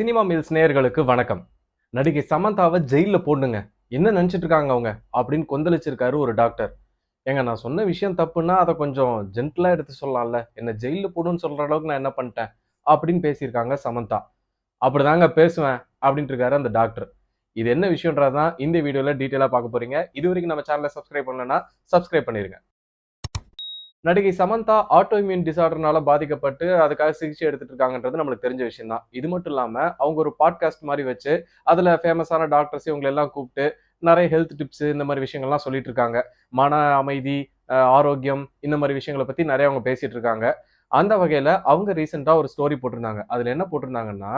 Cinema mills நேயர்களுக்கு வணக்கம். நடிகை சமந்தாவை ஜெயிலில் போடுங்க. என்ன நினச்சிட்டு இருக்காங்க அவங்க? அப்படின்னு கொந்தளிச்சிருக்காரு ஒரு டாக்டர் ஏங்க நான் சொன்ன விஷயம் தப்புன்னா அதை கொஞ்சம் ஜென்டலாக எடுத்து சொல்லலாம்ல. என்ன ஜெயிலில் போடுன்னு சொல்கிற அளவுக்கு நான் என்ன பண்ணிட்டேன்? அப்படின்னு பேசியிருக்காங்க சமந்தா. அப்படிதாங்க பேசுவேன் அப்படின்ட்டு இருக்காரு அந்த டாக்டர் இது என்ன விஷயம்ன்றதான் இந்த வீடியோவில் டீட்டெயிலாக பார்க்க போறீங்க. இது வரைக்கும் நம்ம சேனலை சப்ஸ்கிரைப் பண்ணலன்னா சப்ஸ்கிரைப் பண்ணிருங்க. நடிகை சமந்தா ஆட்டோஇம்யூன் டிசார்டர்னால பாதிக்கப்பட்டு அதுக்காக சிகிச்சை எடுத்துட்டு இருக்காங்கன்றது நம்மளுக்கு தெரிஞ்ச விஷயம் தான் இது மட்டும் இல்லாம அவங்க ஒரு பாட்காஸ்ட் மாதிரி வச்சு அதுல ஃபேமஸான டாக்டர்ஸ் இவங்க எல்லாம் கூப்பிட்டு நிறைய ஹெல்த் டிப்ஸ் இந்த மாதிரி விஷயங்கள்லாம் சொல்லிட்டு இருக்காங்க. மன அமைதி ஆரோக்கியம் இந்த மாதிரி விஷயங்களை பத்தி நிறைய அவங்க பேசிட்டு இருக்காங்க. அந்த வகையில அவங்க ரீசெண்டா ஒரு ஸ்டோரி போட்டிருந்தாங்க. அதுல என்ன போட்டிருந்தாங்கன்னா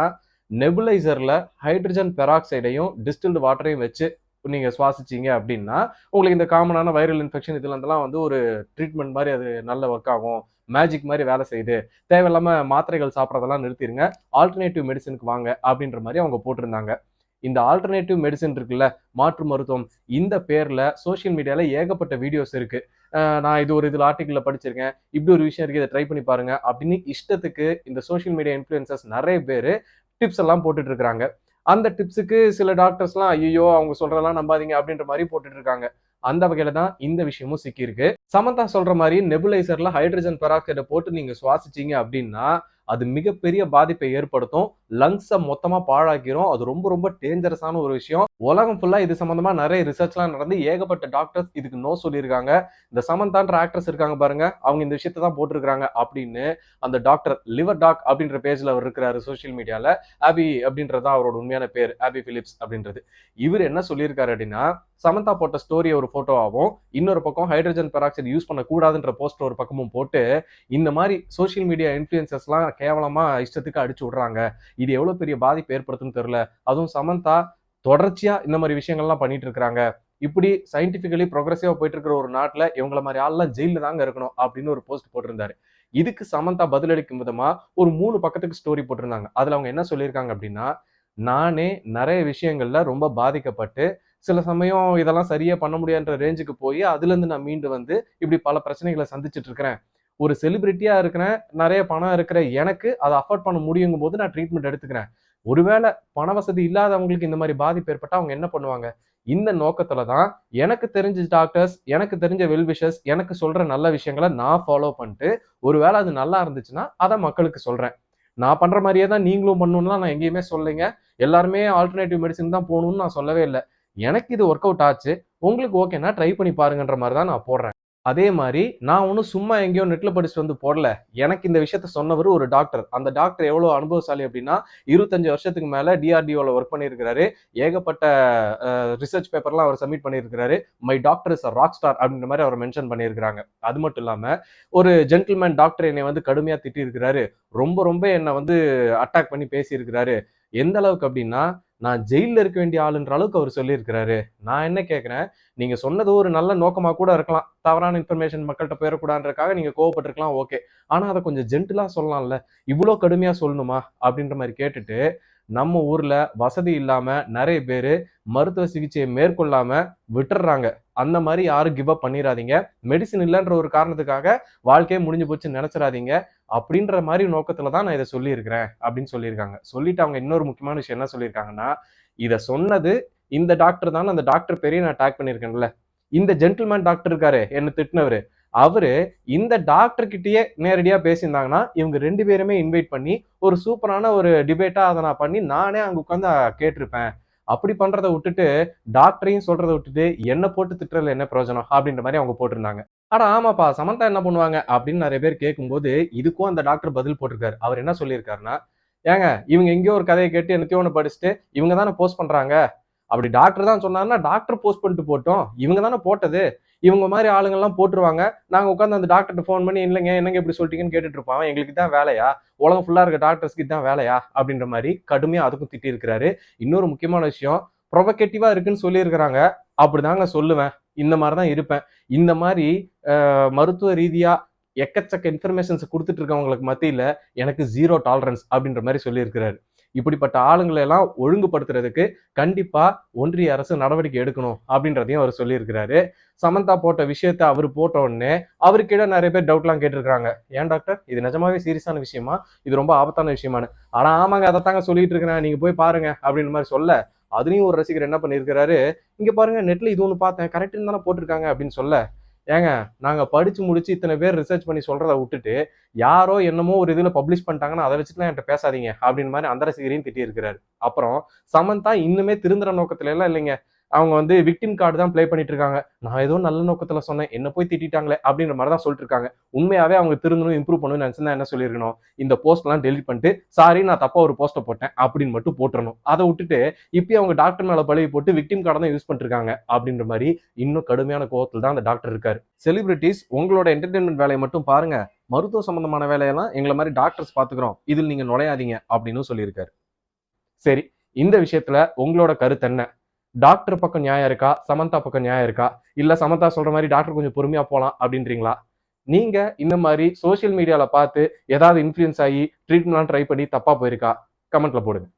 நெபுலைசர்ல ஹைட்ரஜன் பெராக்சைடையும் டிஸ்டில்டு வாட்டரையும் வச்சு நீங்க சுவாசிச்சீங்க அப்படின்னா உங்களுக்கு இந்த காமனான வைரல் இன்ஃபெக்ஷன் இதுல இருந்தெல்லாம் வந்து ஒரு ட்ரீட்மெண்ட் மாதிரி அது நல்ல ஒர்க் ஆகும். மேஜிக் மாதிரி வேலை செய்யுது. தேவையில்லாம மாத்திரைகள் சாப்பிட்றதெல்லாம் நிறுத்திடுங்க ஆல்டர்னேட்டிவ் மெடிசனுக்கு வாங்க அப்படின்ற மாதிரி அவங்க போட்டிருந்தாங்க. இந்த ஆல்டர்னேட்டிவ் மெடிசன் இருக்குல்ல மாற்று மருத்துவம் இந்த பேர்ல சோஷியல் மீடியால ஏகப்பட்ட வீடியோஸ் இருக்கு. நான் இது ஒரு இதில் ஆர்டிக்கல்ல படிச்சிருக்கேன். இப்படி ஒரு விஷயம் இருக்கு இதை ட்ரை பண்ணி பாருங்க அப்படின்னு இஷ்டத்துக்கு இந்த சோஷியல் மீடியா இன்ஃபுளுசர்ஸ் நிறைய பேர் டிப்ஸ் எல்லாம் போட்டுட்டு இருக்கிறாங்க. அந்த டிப்ஸுக்கு சில டாக்டர்ஸ்லாம் ஐயோ அவங்க சொல்றதெல்லாம் நம்பாதீங்க அப்படின்ற மாதிரி போட்டுட்டு இருக்காங்க. அந்த வகையில தான் இந்த விஷயமும் சிக்கியிருக்கு. சமந்தா சொல்ற மாதிரி நெபுலைசர்ல ஹைட்ரஜன் பெராக்சைடை போட்டு நீங்க சுவாசிச்சீங்க அப்படின்னா அது மிகப்பெரிய பாதிப்பை ஏற்படுத்தும். லங்ஸை மொத்தமாக பாழாக்கிரும். அது ரொம்ப ரொம்ப டேஞ்சரஸான ஒரு விஷயம். உலகம் ஃபுல்லா இது சம்மந்தமாக நிறைய ரிசர்ச்லாம் நடந்து ஏகப்பட்ட டாக்டர்ஸ் இதுக்கு நோ சொல்லியிருக்காங்க. இந்த சமந்தான்ற ஆக்ட்ரஸ் இருக்காங்க பாருங்க. அவங்க இந்த விஷயத்தை தான் போட்டிருக்காங்க அப்படின்னு அந்த டாக்டர் லிவர் டாக் அப்படின்ற பேஜ்ல அவர் இருக்கிறாரு சோஷியல் மீடியாவில் ஆபி அப்படின்றது தான் அவரோட உண்மையான பேர். ஆபி பிலிப்ஸ் அப்படின்றது. இவர் என்ன சொல்லியிருக்காரு அப்படின்னா சமந்தா போட்ட ஸ்டோரி ஒரு ஃபோட்டோவாகவும் இன்னொரு பக்கம் ஹைட்ரஜன் பெராக்சைடு யூஸ் பண்ணக்கூடாதுன்ற போஸ்டர் ஒரு பக்கமும் போட்டு இந்த மாதிரி சோஷியல் மீடியா இன்ஃப்ளூயன்சஸ்லாம் கேவலமா இஷ்டத்துக்கு அடிச்சு விடுறாங்க. இது எவ்வளவு பெரிய பாதிப்பு ஏற்படுத்துன்னு தெரியல. அதுவும் சமந்தா தொடர்ச்சியா இந்த மாதிரி விஷயங்கள்லாம் பண்ணிட்டு இருக்காங்க. இப்படி சயின்டிபிக்கலி ப்ரோக்ரஸிவா போயிட்டு இருக்கிற ஒரு நாட்டுல இவங்கள மாதிரி ஆள்லாம் ஜெயில தாங்க இருக்கணும் அப்படின்னு ஒரு போஸ்ட் போட்டிருந்தாரு. இதுக்கு சமந்தா பதிலளிக்கும் விதமா ஒரு மூணு பக்கத்துக்கு ஸ்டோரி போட்டிருந்தாங்க. அதுல அவங்க என்ன சொல்லியிருக்காங்க அப்படின்னா நானே நிறைய விஷயங்கள்ல ரொம்ப பாதிக்கப்பட்டு சில சமயம் இதெல்லாம் சரியா பண்ண முடியாதுன்ற ரேஞ்சுக்கு போய் அதுல இருந்து நான் மீண்டு வந்து இப்படி பல பிரச்சனைகளை சந்திச்சுட்டு இருக்கிறேன். ஒரு செலிபிரிட்டியா இருக்கிறேன் நிறைய பணம் இருக்கிற எனக்கு அதை அஃபோர்ட் பண்ண முடியுங்கும் போது நான் ட்ரீட்மெண்ட் எடுத்துக்கிறேன். ஒருவேளை பண வசதி இல்லாதவங்களுக்கு இந்த மாதிரி பாதிப்பு ஏற்பட்டா அவங்க என்ன பண்ணுவாங்க? இந்த நோக்கத்துல தான் எனக்கு தெரிஞ்ச டாக்டர்ஸ் எனக்கு தெரிஞ்ச வெல்விஷஸ் எனக்கு சொல்ற நல்ல விஷயங்களை நான் ஃபாலோ பண்ணிட்டு ஒருவேளை அது நல்லா இருந்துச்சுன்னா அதை மக்களுக்கு சொல்றேன். நான் பண்ற மாதிரியே தான் நீங்களும் பண்ணணும்லாம் நான் எங்கேயுமே சொல்லுங்க எல்லாருமே ஆல்டர்னேட்டிவ் மெடிசன் தான் போகணும்னு நான் சொல்லவே இல்லை. எனக்கு இது ஒர்க் அவுட் ஆச்சு. உங்களுக்கு ஓகேனா ட்ரை பண்ணி பாருங்கன்ற மாதிரி தான் நான் போடுறேன். அதே மாதிரி நான் ஒன்றும் சும்மா எங்கேயோ நெட்டில் படிச்சுட்டு வந்து போடல. எனக்கு இந்த விஷயத்த சொன்னவர் ஒரு டாக்டர் அந்த டாக்டர் எவ்வளோ அனுபவசாலி அப்படின்னா இருபத்தஞ்சு வருஷத்துக்கு மேலே டிஆர்டிஓவில் ஒர்க் பண்ணியிருக்கிறாரு. ஏகப்பட்ட ரிசர்ச் பேப்பர்லாம் அவர் சப்மிட் பண்ணியிருக்கிறாரு. My doctor is a rock star அப்படின்ற மாதிரி அவர் மென்ஷன் பண்ணியிருக்கிறாங்க. அது மட்டும் இல்லாமல் ஒரு ஜென்டில்மேன் டாக்டர் என்னை வந்து கடுமையாக திட்டியிருக்கிறாரு. ரொம்ப ரொம்ப என்னை வந்து அட்டாக் பண்ணி பேசியிருக்கிறாரு. எந்த அளவுக்கு அப்படின்னா நான் ஜெயிலில் இருக்க வேண்டிய ஆளுன்ற அளவுக்கு அவர் சொல்லியிருக்கிறாரு. நான் என்ன கேட்குறேன் நீங்கள் சொன்னது ஒரு நல்ல நோக்கமாக கூட இருக்கலாம். தவறான இன்ஃபர்மேஷன் மக்கள்கிட்ட போயிடக்கூடாதுன்றக்காக நீங்கள் கோவப்பட்டிருக்கலாம் ஓகே ஆனால் அதை கொஞ்சம் ஜென்டிலாக சொல்லலாம்ல. இவ்வளோ கடுமையாக சொல்லணுமா? அப்படின்ற மாதிரி கேட்டுட்டு நம்ம ஊர்ல வசதி இல்லாம நிறைய பேர் மருத்துவ சிகிச்சையை மேற்கொள்ளாம விட்டுறாங்க. அந்த மாதிரி யாரும் கிவ் அப் பண்ணிடாதீங்க மெடிசின் இல்லைன்ற ஒரு காரணத்துக்காக வாழ்க்கையே முடிஞ்சு போச்சுன்னு நினைச்சிடாதீங்க அப்படின்ற மாதிரி நோக்கத்துல தான் நான் இதை சொல்லியிருக்கிறேன் அப்படின்னு சொல்லியிருக்காங்க. சொல்லிட்டு அவங்க இன்னொரு முக்கியமான விஷயம் என்ன சொல்லியிருக்காங்கன்னா இதை சொன்னது இந்த டாக்டர் தான். அந்த டாக்டர் பெரிய நான் டாக் பண்ணியிருக்கேன்ல. இந்த ஜென்டில்மேன் டாக்டர் இருக்காரு என்ன திட்டினவர். அவரு இந்த டாக்டர் கிட்டயே நேரடியா பேசியிருந்தாங்கன்னா இவங்க ரெண்டு பேருமே இன்வைட் பண்ணி ஒரு சூப்பரான ஒரு டிபேட்டா அதை நான் பண்ணி நானே அங்க உட்காந்து கேட்டிருப்பேன். அப்படி பண்றதை விட்டுட்டு டாக்டரையும் சொல்றதை விட்டுட்டு என்ன போட்டு திட்டுறதுல என்ன பிரயோஜனம் அப்படின்ற மாதிரி அவங்க போட்டிருந்தாங்க. ஆனா ஆமாப்பா சமந்தா என்ன பண்ணுவாங்க அப்படின்னு நிறைய பேர் கேட்கும்போது இதுக்கும் அந்த டாக்டர் பதில் போட்டிருக்காரு. அவர் என்ன சொல்லியிருக்காருன்னா ஏங்க இவங்க எங்கேயோ ஒரு கதையை கேட்டு என்னத்தையும் ஒன்று படிச்சுட்டு இவங்க தானே போஸ்ட் பண்றாங்க. அப்படி டாக்டர் தான் சொன்னாருன்னா டாக்டர் போஸ்ட் பண்ணிட்டு போட்டோம். இவங்க தானே போட்டது. இவங்க மாதிரி ஆளுங்கெல்லாம் போட்டுருவாங்க. நாங்க உட்காந்து அந்த டாக்டர்கிட்ட ஃபோன் பண்ணி இல்லைங்க என்னங்க இப்படி சொல்லிட்டீங்கன்னு கேட்டுட்டு இருப்பான் எங்களுக்கு தான் வேலையா? உலகம் ஃபுல்லா இருக்க டாக்டர்ஸ்க்கு தான் வேலையா? அப்படின்ற மாதிரி கடுமையா அதுக்கும் திட்டி இருக்கிறாரு. இன்னொரு முக்கியமான விஷயம் ப்ரொவகேட்டிவா இருக்குன்னு சொல்லியிருக்கிறாங்க. அப்படிதாங்க சொல்லுவேன். இந்த மாதிரி தான் இருப்பேன். இந்த மாதிரி மருத்துவ ரீதியா எக்கச்சக்க இன்ஃபர்மேஷன்ஸ் கொடுத்துட்டு இருக்கவங்களுக்கு மத்தியில் எனக்கு ஜீரோ டாலரன்ஸ் அப்படின்ற மாதிரி சொல்லியிருக்கிறாரு. இப்படிப்பட்ட ஆளுங்களை எல்லாம் ஒழுங்குபடுத்துறதுக்கு கண்டிப்பா ஒன்றிய அரசு நடவடிக்கை எடுக்கணும் அப்படின்றதையும் அவர் சொல்லியிருக்கிறாரு. சமந்தா போட்ட விஷயத்த அவர் போட்ட உடனே நிறைய பேர் டவுட்லாம் கேட்டிருக்காங்க ஏன் டாக்டர் இது நிஜமாவே சீரியஸான விஷயமா? இது ரொம்ப ஆபத்தான விஷயமானு ஆனா ஆமாங்க அதை தாங்க சொல்லிட்டு இருக்கிறேன். நீங்க போய் பாருங்க அப்படின்ற மாதிரி சொல்ல அதுலயும் ஒரு ரசிகர் என்ன பண்ணியிருக்கிறாரு? இங்க பாருங்க நெட்ல இது ஒன்று பார்த்தேன். கரெக்டுன்னு தானே போட்டிருக்காங்க அப்படின்னு சொல்ல ஏங்க நாங்கள் படிச்சு முடிச்சு இத்தனை பேர் ரிசர்ச் பண்ணி சொல்றதை விட்டுட்டு யாரோ என்னமோ ஒரு இதில் பப்ளிஷ் பண்ணிட்டாங்கன்னா அதை வச்சுட்டுலாம் என்கிட்ட பேசாதீங்க அப்படின்னு மாதிரி அந்த ரசிகரையும் திட்டி இருக்கிறாரு அப்புறம் சமந்தா இன்னுமே திருந்துற நோக்கத்துல எல்லாம் இல்லைங்க. அவங்க வந்து விக்டிம் கார்டு தான் ப்ளே பண்ணிட்டு இருக்காங்க. நான் ஏதோ நல்ல நோக்கத்துல சொன்னேன். என்ன போய் திட்டிட்டாங்களே அப்படின்ற மாதிரி தான் சொல்லிட்டு இருக்காங்க. உண்மையாவே அவங்க திருந்தணும் இம்ப்ரூவ் பண்ணணும்னு நினைச்சிருந்தா என்ன சொல்லியிருக்கணும்? இந்த போஸ்ட்லாம் டெலிட் பண்ணிட்டு சாரி நான் தப்பா ஒரு போஸ்ட்டை போட்டேன் அப்படின்னு மட்டும் போட்டுறணும். அதை விட்டுட்டு இப்பயும் அவங்க டாக்டர் மேல பழகி போட்டு விக்டிம் கார்டை தான் யூஸ் பண்ணிருக்காங்க அப்படின்ற மாதிரி இன்னும் கடுமையான கோவத்தில் தான் அந்த டாக்டர் இருக்காரு. செலிபிரிட்டிஸ் உங்களோட என்டர்டைன்மெண்ட் வேலையை மட்டும் பாருங்க. மருத்துவ சம்பந்தமான வேலையெல்லாம் எங்களை மாதிரி டாக்டர்ஸ் பாத்துக்கிறோம் இதில் நீங்க நுழையாதீங்க அப்படின்னு சொல்லியிருக்காரு. சரி இந்த விஷயத்துல உங்களோட கருத்து என்ன? டாக்டர் பக்கம் நியாயம் இருக்கா? சமந்தா பக்கம் நியாயம் இருக்கா? இல்ல சமந்தா சொல்ற மாதிரி டாக்டர் கொஞ்சம் பொறுமையா போலாம் அப்படின்றீங்களா? நீங்க இந்த மாதிரி சோஷியல் மீடியால பார்த்து ஏதாவது இன்ஃபுளுன்ஸ் ஆகி ட்ரீட்மெண்ட்லாம் ட்ரை பண்ணி தப்பா போயிருக்கா? கமெண்ட்ல போடுங்க.